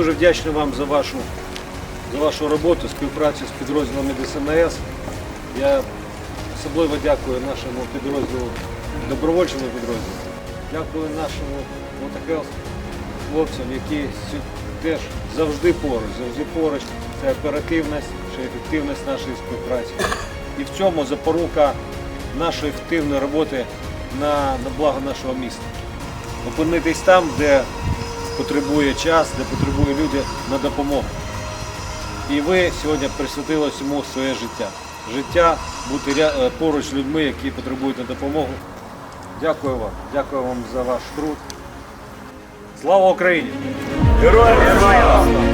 дуже вдячний вам за вашу, за вашу роботу, співпрацю з підрозділами ДСНС. Я особливо дякую нашому підрозділу, добровольчому підрозділу. Дякую нашому мотохелс хлопцям, які теж завжди поруч, завжди поруч. Це оперативність, це ефективність нашої співпраці. І в цьому запорука нашої ефективної роботи на, на благо нашого міста. Опинитись там, де потребує час, де потребує люди на допомогу. І ви сьогодні присвятили цьому своє життя. Життя бути е, поруч з людьми, які потребують на допомогу. Дякую вам. Дякую вам за ваш труд. Слава Україні! Героям слава!